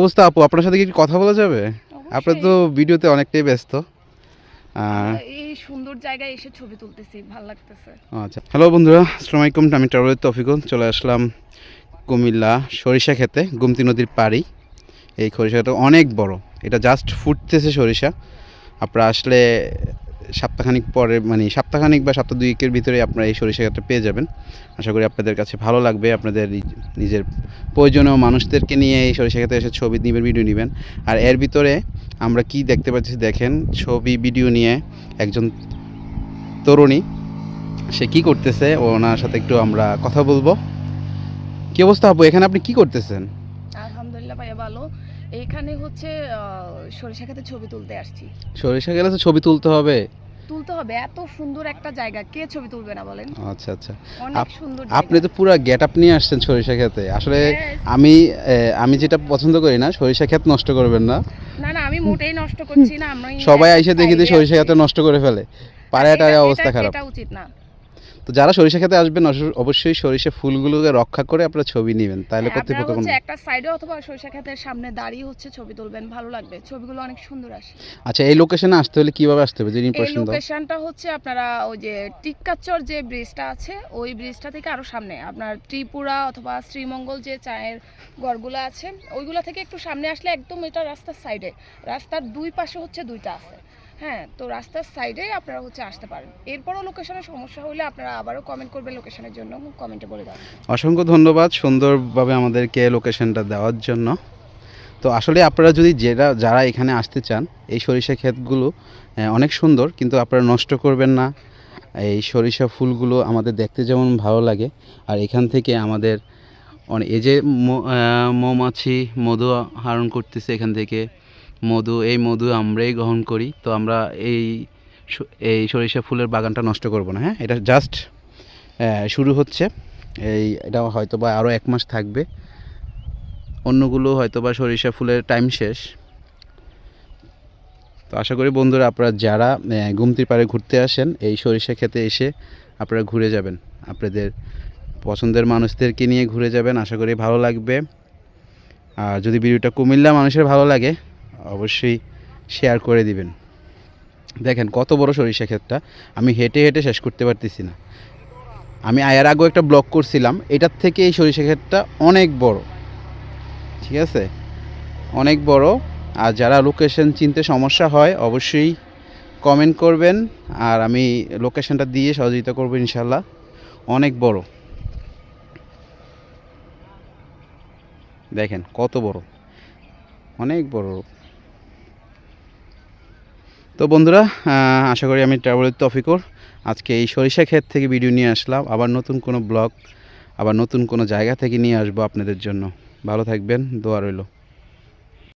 অবস্থা আপু? আপনার সাথে কি কথা বলা যাবে? আপনার তো ভিডিওতে অনেকটাই ব্যস্ত। এই সুন্দর জায়গায় এসে ছবি তুলতেছি ভালো লাগতেছে। আচ্ছা। হ্যালো বন্ধুরা আসসালামু আলাইকুম। আমি ট্রাভেলের তফিকুল। চলে আসলাম কুমিল্লা সরিষা খেতে গুমতি নদীর পাড়ি। এই সরিষাটা অনেক বড়। এটা জাস্ট ফুটতেছে সরিষা। আপনারা আসলে সপ্তাহখানিক পরে মানে সপ্তাহখানিক বা সপ্তাহ দুইকের ভিতরে আপনারা এই সরিষা ক্ষেতটা পেয়ে যাবেন। আশা করি আপনাদের কাছে ভালো লাগবে, আপনাদের নিজ- নিজের প্রয়োজনীয় মানুষদেরকে নিয়ে এই সরিষা ক্ষেত্রে এসে ছবি নেবেন, ভিডিও নেবেন। আর এর ভিতরে আমরা কি দেখতে পাচ্ছি দেখেন, ছবি, ভিডিও নিয়ে একজন তরুণী, সে কি করতেছে, ওনার সাথে একটু আমরা কথা বলব। কি অবস্থা আপু, এখানে আপনি কি করতেছেন? আলহামদুলিল্লাহ ভাইয়া ভালো। এখানে হচ্ছে সরিষা খেতে ছবি তুলতে আসছি। সরিষা গেলে তো ছবি তুলতে হবে? তুলতে হবে এত সুন্দর একটা জায়গা। কে ছবি তুলবে না বলেন? আচ্ছা আচ্ছা। অনেক সুন্দর আপনি তো পুরো গেট আপ নিয়ে আসছেন সরিষা খেতে আসলে আমি আমি যেটা পছন্দ করি না সরিষা ক্ষেত নষ্ট করবেন না। না না আমি মোটেই নষ্ট করছি না আমি সবাই আইসে দেখি যে সরিষা। ক্ষেতে নষ্ট করে ফেলে। পাড়ায় টাড়ায় অবস্থা খারাপ। এটা উচিত না। তো যারা সরিষা খেতে আসবেন অবশ্যই সরিষা ফুলগুলোকে রক্ষা করে আপনারা ছবি নেবেন। তাহলে হ্যাঁ, কর্তৃপক্ষ কোনো একটা সাইডে অথবা সরিষা খেতের সামনে দাঁড়িয়ে হচ্ছে ছবি তুলবেন ভালো লাগবে। ছবিগুলো অনেক সুন্দর আসে। আচ্ছা এই লোকেশনে আসতে হলে কীভাবে আসতে হবে? যদি এই লোকেশনটা হচ্ছে আপনারা ওই যে টিক্কাচর যে ব্রিজটা আছে ওই ব্রিজটা থেকে আরও সামনে। আপনার ত্রিপুরা অথবা শ্রীমঙ্গল যে চায়ের ঘরগুলো আছে ওইগুলো থেকে একটু সামনে আসলে একদম এটা রাস্তার সাইডে রাস্তার দুই পাশে হচ্ছে দুইটা আছে। হ্যাঁ তো রাস্তার সাইডে আপনারা হচ্ছে আসতে পারেন। এরপরও লোকেশনের সমস্যা হলে আপনারা আবারও কমেন্ট করবেন লোকেশনের জন্য কমেন্টে বলে দেবেন অসংখ্য ধন্যবাদ সুন্দরভাবে আমাদেরকে লোকেশনটা দেওয়ার জন্য। তো আসলে আপনারা যদি যেটা, যারা এখানে আসতে চান, এই সরিষা ক্ষেতগুলো অনেক সুন্দর, কিন্তু আপনারা নষ্ট করবেন না। এই সরিষা ফুলগুলো আমাদের দেখতে যেমন ভালো লাগে। আর এখান থেকে আমাদের অনেক এই যে মৌমাছি, মধু আহরণ করতেছে এখান থেকে। মধু, এই মধু আমরাই গ্রহণ করি। তো আমরা এই এই সরিষা ফুলের বাগানটা নষ্ট করব না হ্যাঁ? এটা জাস্ট শুরু হচ্ছে। এই, এটা হয়তো বা আরও এক মাস থাকবে। অন্যগুলো হয়তো বা সরিষা ফুলের টাইম শেষ। তো আশা করি বন্ধুরা, আপনারা যারা গুমতির পাড়ে ঘুরতে আসেন, এই সরিষা খেতে এসে আপনারা ঘুরে যাবেন। আপনাদের পছন্দের মানুষদেরকে নিয়ে ঘুরে যাবেন, আশা করি ভালো লাগবে। আর যদি ভিডিওটা কুমিল্লা মানুষের ভালো লাগে অবশ্যই শেয়ার করে দিবেন। দেখেন কত বড় সরিষা ক্ষেতটা, আমি হেঁটে হেঁটে শেষ করতে পারতেছি না। আমি আয়ার আগেও একটা ব্লগ করছিলাম, এটার থেকে এই সরিষা ক্ষেতটা অনেক বড়। ঠিক আছে? অনেক বড়। আর যারা লোকেশন চিনতে সমস্যা হয়, অবশ্যই কমেন্ট করবেন, আর আমি লোকেশনটা দিয়ে সহযোগিতা করব ইনশাল্লাহ অনেক বড়। দেখেন কত বড়। অনেক বড়। তো বন্ধুরা আশা করি আমি ট্রাভেলের তফিকর। আজকে এই সরিষা ক্ষেত থেকে ভিডিও নিয়ে আসলাম। আবার নতুন কোনো ব্লগ আবার নতুন কোনো জায়গা থেকে নিয়ে আসব আপনাদের জন্য। ভালো থাকবেন, দোয়া রইল।